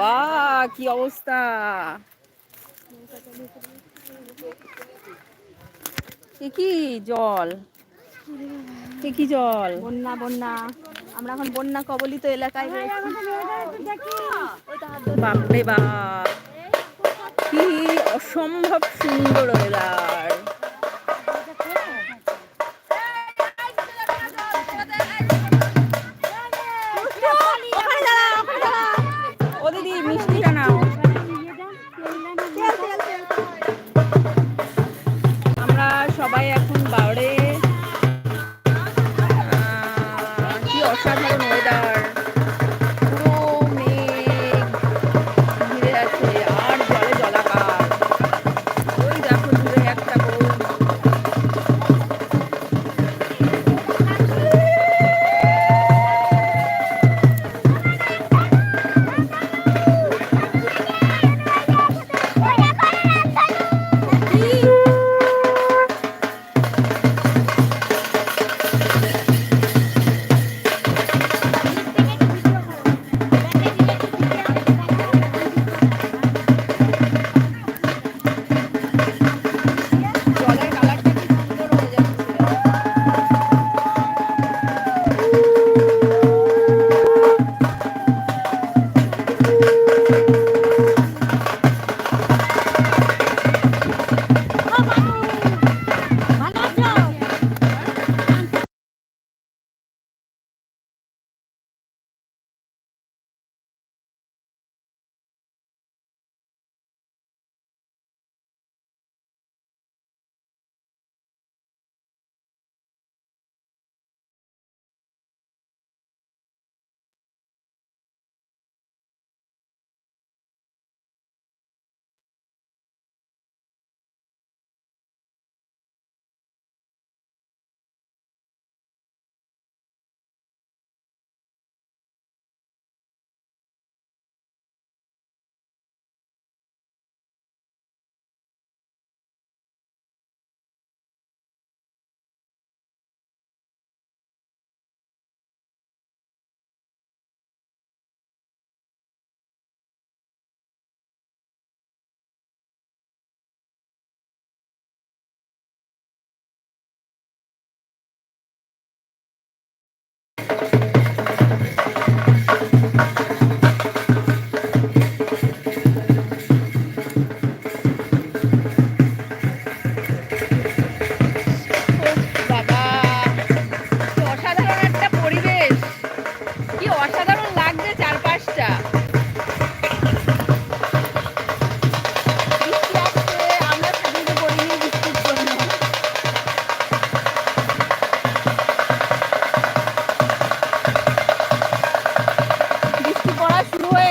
বাবা কি অবস্থা? কি জল? কি জল? বন্যা বন্যা। আমরা এখন বন্যা কবলিত এলাকায় বাপরে বাপ কি অসম্ভব সুন্দর ওয়েদার।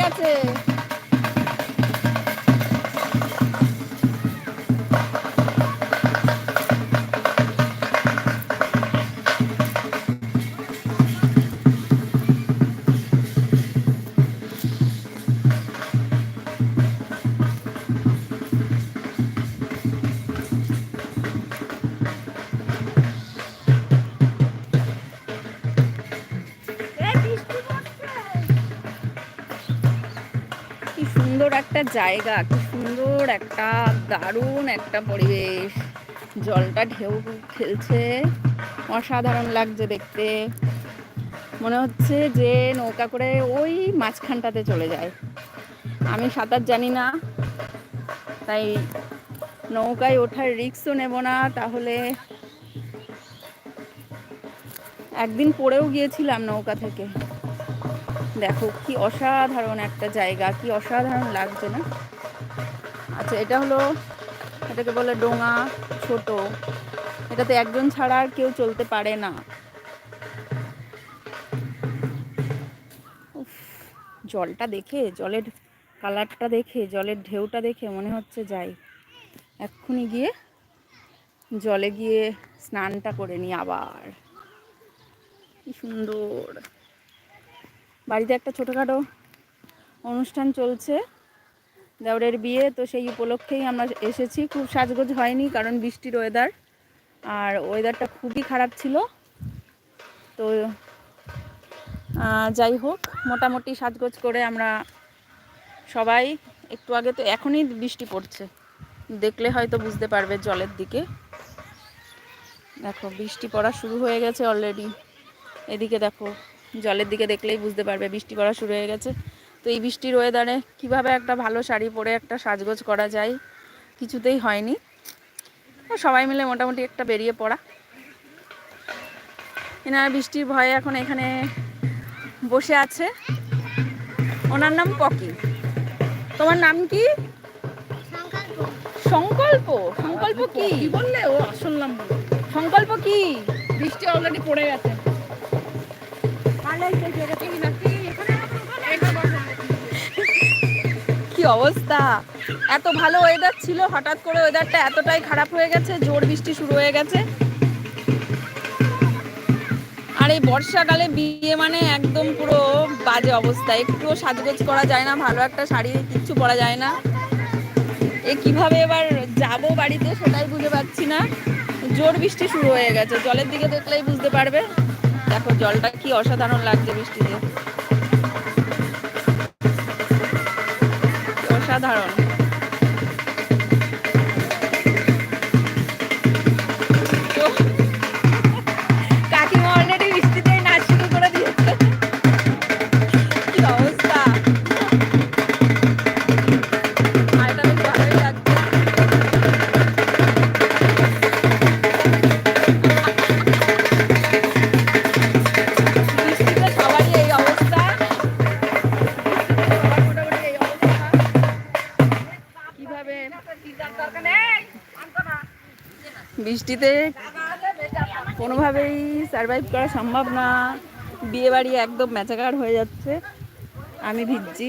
গেছে একটা জায়গা, কি সুন্দর একটা, দারুণ একটা পরিবেশ। জলটা ঢেউ খেলছে অসাধারণ লাগছে দেখতে। মনে হচ্ছে যে নৌকা করে ওই মাঝখানটাতে চলে যায়। আমি সাঁতার জানি না, তাই নৌকায় ওঠার রিক্সও নেব না, তাহলে একদিন পড়েও গিয়েছিলাম নৌকা থেকে। দেখো, কি অসাধারণ একটা জায়গা, কি অসাধারণ লাগছে না? আচ্ছা এটা হলো, এটাকে বলে ডোঙা ছোট। এটাতে একজন ছাড়া আর কেউ চলতে পারে না। জলটা দেখে, জলের কালারটা দেখে, জলের ঢেউটা দেখে মনে হচ্ছে যাই। এক্ষুনি গিয়ে জলে গিয়ে স্নানটা করে নিই আবার। কি সুন্দর। বাড়িতে একটা ছোটোখাটো অনুষ্ঠান চলছে দেওরের বিয়ে, তো সেই উপলক্ষেই আমরা এসেছি। খুব সাজগোজ হয়নি কারণ বৃষ্টির ওয়েদার আর ওয়েদারটা খুবই খারাপ ছিল। তো যাই হোক, মোটামুটি সাজগোজ করে আমরা সবাই একটু আগে তো এখনই বৃষ্টি পড়ছে। দেখলে হয়তো বুঝতে পারবে জলের দিকে। দেখো, বৃষ্টি পড়া শুরু হয়ে গেছে অলরেডি এদিকে দেখো জলের দিকে দেখলেই বুঝতে পারবে বৃষ্টি পড়া শুরু হয়ে গেছে। তো এই বৃষ্টির ওয়েদারে কীভাবে একটা ভালো শাড়ি পরে একটা সাজগোজ করা যায় কিছুতেই হয়নি। সবাই মিলে মোটামুটি একটা বেরিয়ে পড়া। এনারা বৃষ্টির ভয়ে এখন এখানে বসে আছে। ওনার নাম পকি। তোমার নাম কি? সংকল্প। সংকল্প কি? বললে ও শুনলাম সংকল্প কি? বৃষ্টি অলরেডি পড়ে গেছে। কি অবস্থা? এত ভালো ওয়েদার ছিল, হঠাৎ করে ওয়েদারটা এতটাই খারাপ হয়ে গেছে, জোর বৃষ্টি শুরু হয়ে গেছে। আর এই বর্ষাকালে বিয়ে মানে একদম পুরো বাজে অবস্থা। একটুও সাজগোজ করা যায় না, ভালো একটা শাড়ি, কিচ্ছু পরা যায় না। এ কীভাবে এবার যাব বাড়িতে সেটাই বুঝতে পারছি না। জোর বৃষ্টি শুরু হয়ে গেছে, জলের দিকে দেখলেই বুঝতে পারবে। দেখো জলটা কি অসাধারণ লাগছে বৃষ্টিতে। অসাধারণ। বৃষ্টিতে কোনোভাবেই সার্ভাইভ করা সম্ভব না। বিয়ে বাড়ি একদম ম্যাচাকার হয়ে যাচ্ছে। আমি ভিজছি।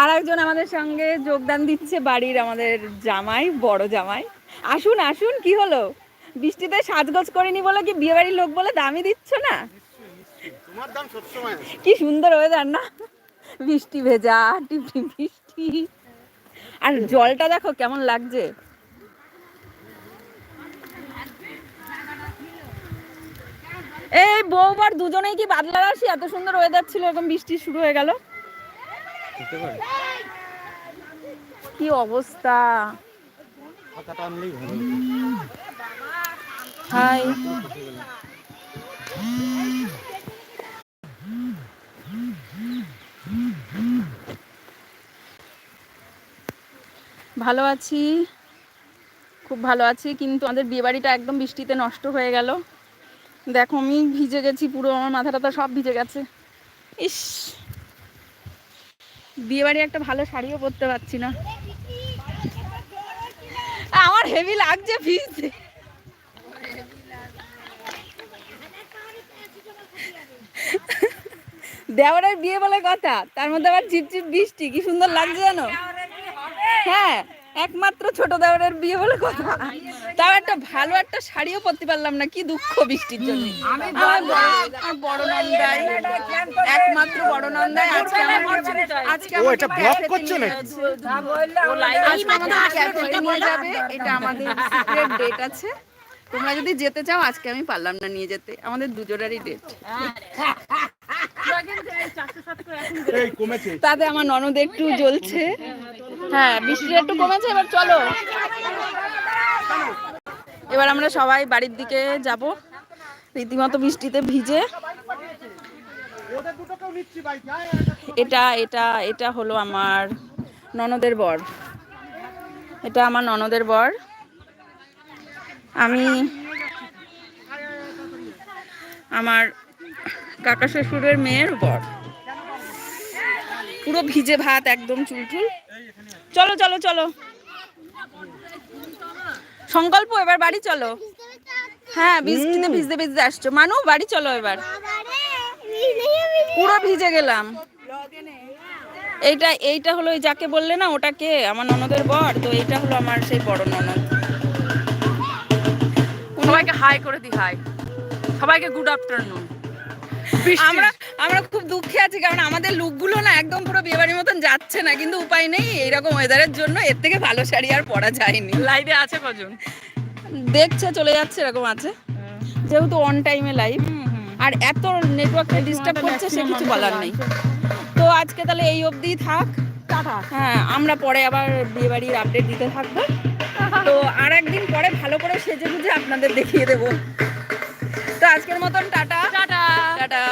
আর একজন আমাদের সঙ্গে যোগদান দিচ্ছে বাড়ির আমাদের জামাই, বড় জামাই। আসুন আসুন, কি হলো? বৃষ্টিতে সাজগোজ করিনি বলে কি বিয়ে বাড়ির লোক বলে দামি দিচ্ছ না তোমার দাম সবসময় আছে। কি সুন্দর ওয়েদার না? বৃষ্টি ভেজা টিপটি বৃষ্টি। আর জলটা দেখো কেমন লাগছে। এই বউবার দুজনেই কি বাদলা রাশি? এত সুন্দর ওয়েদার ছিল এরকম বৃষ্টি শুরু হয়ে গেল। কি অবস্থা? হাই। ভালো আছি, খুব ভালো আছি, কিন্তু আমাদের বিয়েবাড়িটা একদম বৃষ্টিতে নষ্ট হয়ে গেল। দেখো আমি ভিজে গেছি পুরো, আমার মাথা টাথা সব ভিজে গেছে। ইস, বিয়েবাড়ি একটা ভালো শাড়িও পরতে পারছি না। আমার হেভি লাগছে ভিজতে। দেওয়ারের বিয়ে বলে কথা, তার মধ্যে আবার ঝিপঝিপ বৃষ্টি, কি সুন্দর লাগছে জানো? হ্যাঁ একমাত্র ছোট দেওয়ারের বিয়ে বলে কথা। তাও একটা ভালো একটা শাড়িও পরতে পারলাম না কি দুঃখ বৃষ্টির জন্য। বড়- নন্দাই একমাত্র বড় নন্দাই আজকে আমার আজকে ও, এটা নিয়ে যাবে এটা আমাদের সিক্রেট ডেট আছে। তোমরা যদি যেতে চাও আজকে আমি পারলাম না নিয়ে যেতে। আমাদের দুজনেরই ডেট তাতে আমার ননদ একটু জ্বলছে। হ্যাঁ বৃষ্টিটা একটু কমেছে, এবার চলো। এবার আমরা সবাই বাড়ির দিকে যাব। রীতিমতো বৃষ্টিতে ভিজে। এটা এটা এটা হলো আমার ননদের বর। এটা আমার ননদের বর। আমি আমার কাকা শ্বশুরের মেয়ের বর। পুরো ভিজে ভাত, একদম চুলচুল। চলো চলো চলো। সংকল্প এবার বাড়ি চলো। হ্যাঁ বৃষ্টিতে ভিজতে ভিজতে আসছো। মানু বাড়ি চলো এবার। পুরো ভিজে গেলাম। এইটা এইটা হলো যাকে বললে না ওটাকে আমার ননদের বর তো এইটা হলো আমার সেই বড় ননদ। সবাইকে হাই করে দি হাই সবাইকে গুড আফটারনুন আমরা আমরা খুব দুঃখে আছি কারণ আমাদের লুকগুলো না একদম পুরো বিয়েবাড়ির মতন যাচ্ছে না কিন্তু উপায় নেই এইরকম ওয়েদারের জন্য এর থেকে ভালো শাড়ি আর পরা যায়নি। লাইভে আছে কজন? দেখছে চলে যাচ্ছে এরকম আছে। যেহেতু অন টাইমে লাইভ আর এত নেটওয়ার্কটা ডিস্টার্ব করছে সে কিছু বলার নেই। তো আজকে তাহলে এই অবধিই থাক। হ্যাঁ আমরা পরে আবার বিয়ে বাড়ির আপডেট দিতে থাকব। তো আর একদিন পরে ভালো করে সেজে গুজে আপনাদের দেখিয়ে দেবো। তো আজকের মতন টাটা। টাটা। টাটা।